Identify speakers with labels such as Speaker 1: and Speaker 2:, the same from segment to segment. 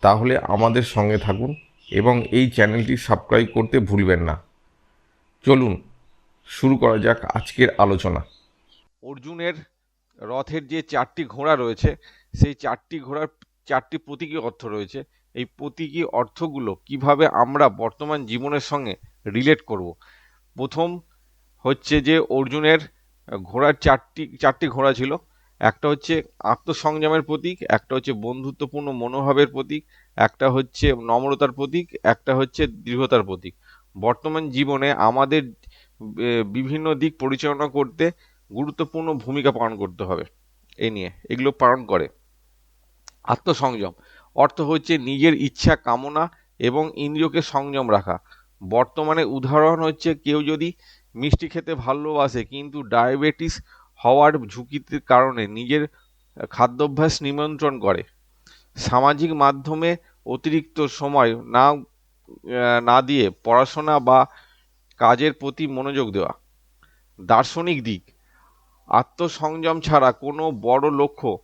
Speaker 1: তাহলে আমাদের সঙ্গে থাকুন এবং এই চ্যানেলটি সাবস্ক্রাইব করতে ভুলবেন না। চলুন, শুরু করা যাক আজকের আলোচনা।
Speaker 2: অর্জুনের রথের যে চারটি ঘোড়া রয়েছে, সেই চারটি ঘোড়ার চারটি প্রতীকী অর্থ রয়েছে। এই প্রতীকী অর্থগুলো কীভাবে আমরা বর্তমান জীবনের সঙ্গে রিলেট করব? প্রথম হচ্ছে যে অর্জুনের ঘোড়ার চারটি চারটি ঘোড়া ছিল। একটা হচ্ছে আত্মসংযমের প্রতীক, একটা হচ্ছে বন্ধুত্বপূর্ণ মনোভাবের প্রতীক, একটা হচ্ছে নম্রতার প্রতীক, একটা হচ্ছে দৃঢ়তার প্রতীক। বর্তমান জীবনে আমাদের বিভিন্ন দিক পরিচালনা করতে গুরুত্বপূর্ণ ভূমিকা পালন করতে হবে এই নিয়ে, এগুলো পালন করে। আত্মসংযম, অর্থ হচ্ছে নিজের ইচ্ছা, কামনা এবং ইন্দ্রিয়কে সংযম রাখা। বর্তমানে উদাহরণ হচ্ছে কেউ যদি মিষ্টি খেতে ভালোবাসে কিন্তু ডায়াবেটিস হওয়ার ঝুঁকির কারণে নিজের খাদ্যাভ্যাস নিমন্ত্রণ করে। সামাজিক মাধ্যমে অতিরিক্ত সময় না না দিয়ে পড়াশোনা বা কাজের প্রতি মনোযোগ দেওয়া। দার্শনিক দিক, আত্মসংযম ছাড়া কোনো বড় লক্ষ্য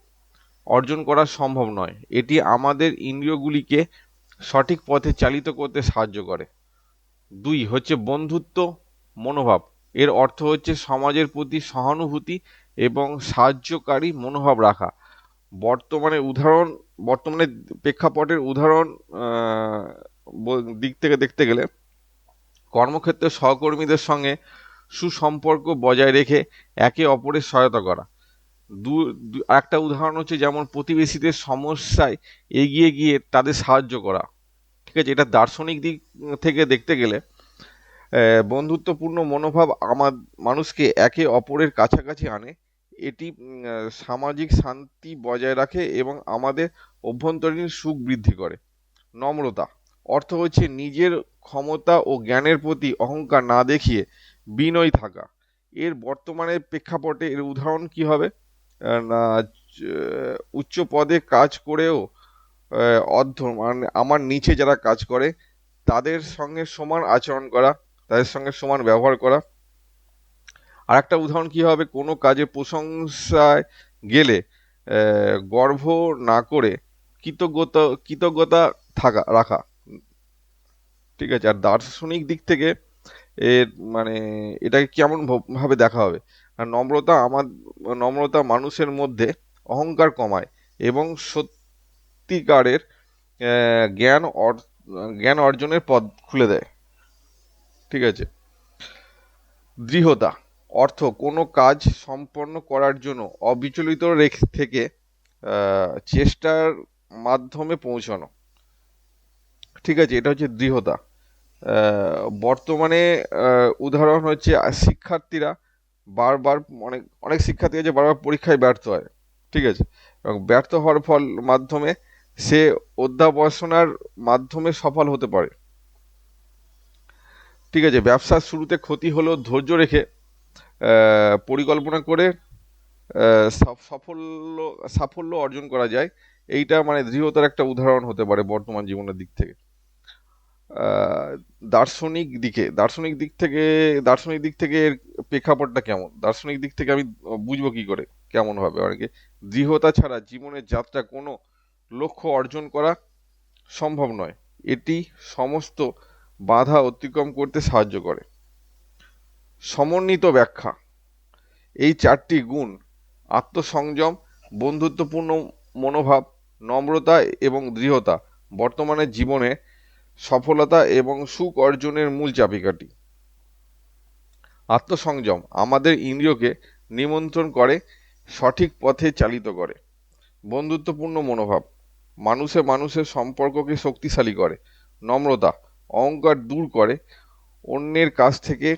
Speaker 2: অর্জন করা সম্ভব নয়। এটি আমাদের ইন্দ্রিয়গুলিকে সঠিক পথে চালিত করতে সাহায্য করে। দুই, হচ্ছে বন্ধুত্ব, মনোভাব। এর অর্থ হচ্ছে সমাজের প্রতি সহানুভূতি এবং সাহায্যকারী মনোভাব রাখা। বর্তমানে উদাহরণ, বর্তমানে প্রেক্ষাপটের উদাহরণ দিক থেকে দেখতে গেলে কর্মক্ষেত্রে সহকর্মীদের সঙ্গে সুসম্পর্ক বজায় রেখে একে অপরের সহায়তা করা। দু একটা উদাহরণ হচ্ছে যেমন প্রতিবেশীদের সমস্যায় এগিয়ে গিয়ে তাদের সাহায্য করা। ঠিক আছে, এটা দার্শনিক দিক থেকে দেখতে গেলে বন্ধুত্বপূর্ণ মনোভাব আমার, মানুষকে একে অপরের কাছাকাছি আনে, এটি সামাজিক শান্তি বজায় রাখে এবং আমাদের অভ্যন্তরীণ সুখ বৃদ্ধি করে। নম্রতা, অর্থ হচ্ছে নিজের ক্ষমতা ও জ্ঞানের প্রতি অহংকার না দেখিয়ে বিনয় থাকা। এর বর্তমানে প্রেক্ষাপটে এর উদাহরণ কি হবে? না উচ্চ পদে কাজ করেও অর্ধ মানে আমার নিচে যারা কাজ করে, তাদের সঙ্গে সমান আচরণ করা তাদের সঙ্গে সমান ব্যবহার করা। আর একটা উদাহরণ কি হবে? কোনো কাজে প্রশংসায় গেলে গর্ব না করে কৃতজ্ঞতা কৃতজ্ঞতা থাকা, রাখা। ঠিক আছে? আর দার্শনিক দিক থেকে এর মানে এটাকে কেমন ভাবে দেখা হবে? আর নম্রতা আমার, নম্রতা মানুষের মধ্যে অহংকার কমায় এবং সত্যিকারের জ্ঞান জ্ঞান অর্জনের পথ খুলে দেয়। ঠিক আছে। দৃঢ়তা, অর্থ, কোনো কাজ সম্পন্ন করার জন্য অবিচলিত রেখ থেকে চেষ্টার মাধ্যমে পৌঁছানো। ঠিক আছে, এটা হচ্ছে দৃঢ়তা। বর্তমানে উদাহরণ হচ্ছে, শিক্ষার্থীরা বারবার, অনেক অনেক শিক্ষার্থী আছে বারবার পরীক্ষায় ব্যর্থ হয়। ঠিক আছে, এবং ব্যর্থ হওয়ার ফল মাধ্যমে সে অধ্যাবসনার মাধ্যমে সফল হতে পারে। ঠিক আছে, ব্যবসার শুরুতে ক্ষতি হলেও ধৈর্য রেখে পরিকল্পনা করে সাফল্য সাফল্য অর্জন করা যায়। এইটা মানে দৃঢ়তার একটা উদাহরণ হতে পারে বর্তমান জীবনের দিক থেকে। দার্শনিক দিকে, দার্শনিক দিক থেকে, দার্শনিক দিক থেকে এর প্রেক্ষাপটটা কেমন? দার্শনিক দিক থেকে আমি বুঝব কি করে? কেমন হবে? অনেকে দৃঢ়তা ছাড়া জীবনের যাত্রা কোনো লক্ষ্য অর্জন করা সম্ভব নয়। এটি সমস্ত বাধা অতিক্রম করতে সাহায্য করে। সমন্বিত ব্যাখ্যা। এই চারটি গুণ, আত্মসংযম, বন্ধুত্বপূর্ণ মনোভাব, নম্রতা এবং দৃঢ়তা, বর্তমানে জীবনে সফলতা এবং সুখ অর্জনের মূল চাবিকাঠি। আত্মসংযম আমাদের ইন্দ্রিয়কে নিমন্ত্রণ করে, সঠিক পথে চালিত করে। বন্ধুত্বপূর্ণ মনোভাব, মানুষে মানুষের সম্পর্ককে শক্তিশালী করে। নম্রতা অহংকার দূর করে, অন্যের কাছ থেকে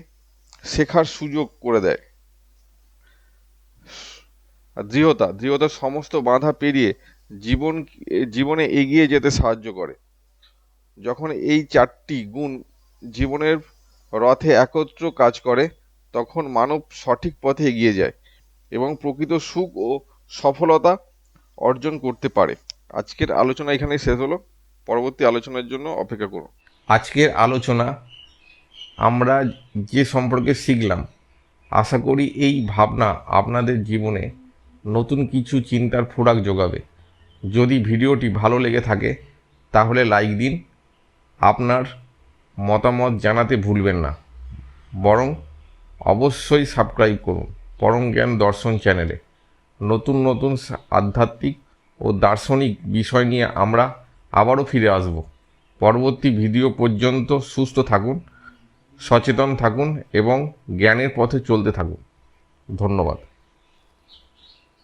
Speaker 2: শেখার সুযোগ করে দেয়। দৃঢ়তা দৃঢ়তা সমস্ত বাধা পেরিয়ে জীবন, জীবনে এগিয়ে যেতে সাহায্য করে। যখন এই চারটি গুণ জীবনের রথে একত্র কাজ করে, তখন মানব সঠিক পথে এগিয়ে যায় এবং প্রকৃত সুখ ও সফলতা অর্জন করতে পারে। আজকের আলোচনা এখানেই শেষ হলো। পরবর্তী আলোচনার জন্য অপেক্ষা করুন।
Speaker 1: আজকের আলোচনা আমরা যে সম্পর্কে শিখলাম, আশা করি এই ভাবনা আপনাদের জীবনে নতুন কিছু চিন্তার ফোরাক যোগাবে। যদি ভিডিওটি ভালো লেগে থাকে, তাহলে লাইক দিন। আপনার মতামত জানাতে ভুলবেন না। বরং অবশ্যই সাবস্ক্রাইব করুন পরম জ্ঞান দর্শন চ্যানেলে। নতুন নতুন আধ্যাত্মিক ও দার্শনিক বিষয় নিয়ে আমরা আবারও ফিরে আসব। পরবর্তী ভিডিও পর্যন্ত সুস্থ থাকুন সচেতন থাকুন এবং জ্ঞানের পথে চলতে থাকুন। ধন্যবাদ।